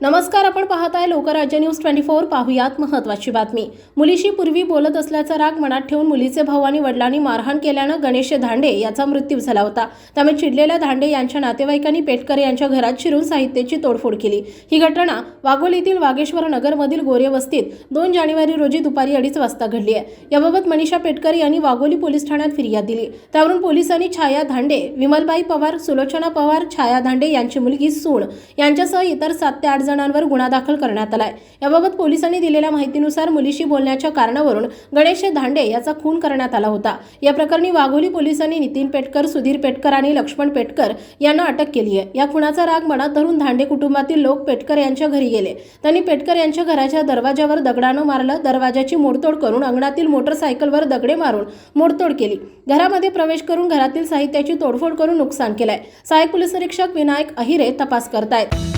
नमस्कार आपण पाहताय लोकराज्य न्यूज ट्वेंटी फोर. पाहुयात महत्वाची बातमी. मुलीशी पूर्वी बोलत असल्याचा राग मनात ठेवून मुलीचे भाऊ आणि वडिलांनी मारहाण केल्यानं गणेश धांडे याचा मृत्यू झाला होता. त्यामुळे चिडलेल्या धांडे यांच्या नातेवाईकांनी पेटकर यांच्या घरात शिरून साहित्याची तोडफोड केली. ही घटना वाघोलीतील वागेश्वर नगरमधील गोरे वस्तीत दोन जानेवारी रोजी दुपारी अडीच वाजता घडली आहे. याबाबत मनीषा पेटकर यांनी वाघोली पोलीस ठाण्यात फिर्याद दिली. त्यावरून पोलिसांनी छाया धांडे विमलबाई पवार सुलोचना पवार छाया धांडे यांची मुलगी सूण यांच्यासह इतर सात ते आठ जणांवर गुन्हा दाखल करण्यात आलाय. याबाबत पोलिसांनी दिलेल्या माहितीनुसार मुलीशी बोलण्याच्या कारणावरून गणेश धांडे याचा खून करण्यात आला होता. या प्रकरणी वाघोली पोलिसांनी नितीन पेटकर सुधीर पेटकर आणि लक्ष्मण पेटकर यांना अटक केली आहे. या खुनाचा राग मनात धरून धांडे कुटुंबातील लोक पेटकर यांच्या घरी गेले. त्यांनी पेटकर यांच्या घराच्या दरवाजावर दगडानं मारलं. दरवाजाची मोडतोड करून अंगणातील मोटरसायकलवर दगडे मारून मोडतोड केली. घरामध्ये प्रवेश करून घरातील साहित्याची तोडफोड करून नुकसान केलंय. सहाय्यक पोलीस निरीक्षक विनायक अहिरे तपास करतायत.